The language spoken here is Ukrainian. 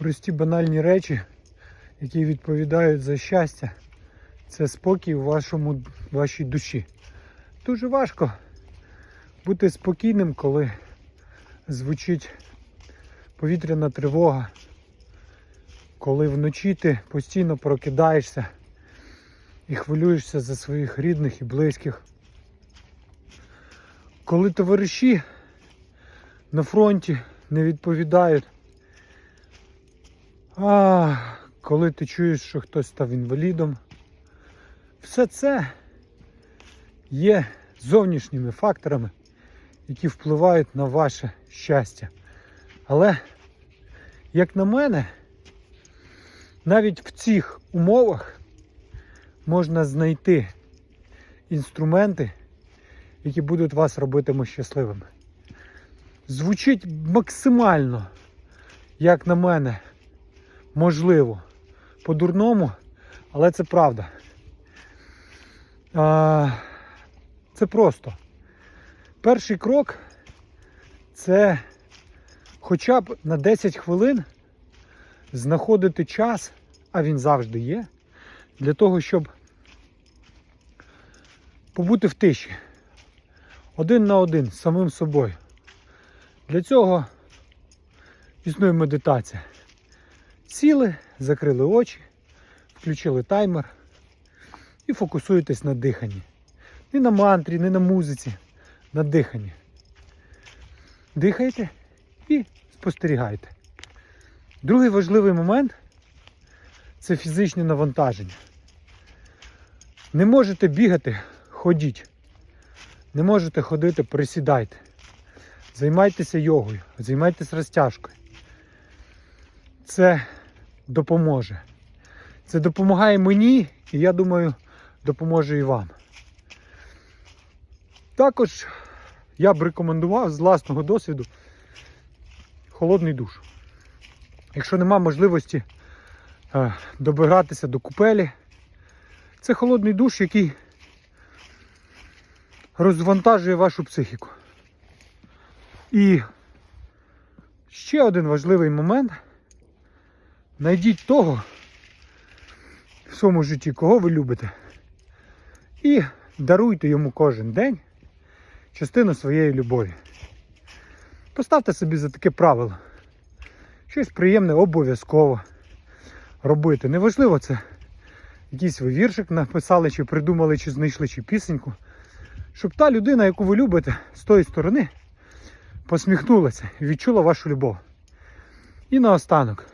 прості банальні речі, які відповідають за щастя. Це спокій у вашому, вашій душі. Дуже важко бути спокійним, коли звучить повітряна тривога, коли вночі ти постійно прокидаєшся і хвилюєшся за своїх рідних і близьких. Коли товариші на фронті не відповідають, а коли ти чуєш, що хтось став інвалідом, все це є зовнішніми факторами, які впливають на ваше щастя. Але, як на мене, навіть в цих умовах можна знайти інструменти, які будуть вас робитиме щасливими. Звучить максимально, як на мене, можливо, по-дурному, але це правда. А, це просто. Перший крок це хоча б на 10 хвилин знаходити час, а він завжди є, для того, щоб побути в тиші. Один на один з самим собою. Для цього існує медитація. Сіли, закрили очі, включили таймер і фокусуєтесь на диханні. Не на мантрі, не на музиці, на диханні. Дихайте і спостерігайте. Другий важливий момент це фізичне навантаження. Не можете бігати, ходіть. Не можете ходити, присідайте. Займайтеся йогою, займайтеся розтяжкою. Це допоможе. Це допомагає мені, і я думаю, допоможе і вам. Також я б рекомендував з власного досвіду холодний душ. Якщо нема можливості е, добиратися до купелі, це холодний душ, який розвантажує вашу психіку. І ще один важливий момент. Найдіть того в своєму житті, кого ви любите. І даруйте йому кожен день частину своєї любові. Поставте собі за таке правило. Щось приємне обов'язково робити. Неважливо це якийсь ви віршик написали, чи придумали, чи знайшли, чи пісеньку. Щоб та людина, яку ви любите, з тої сторони посміхнулася і відчула вашу любов. І наостанок.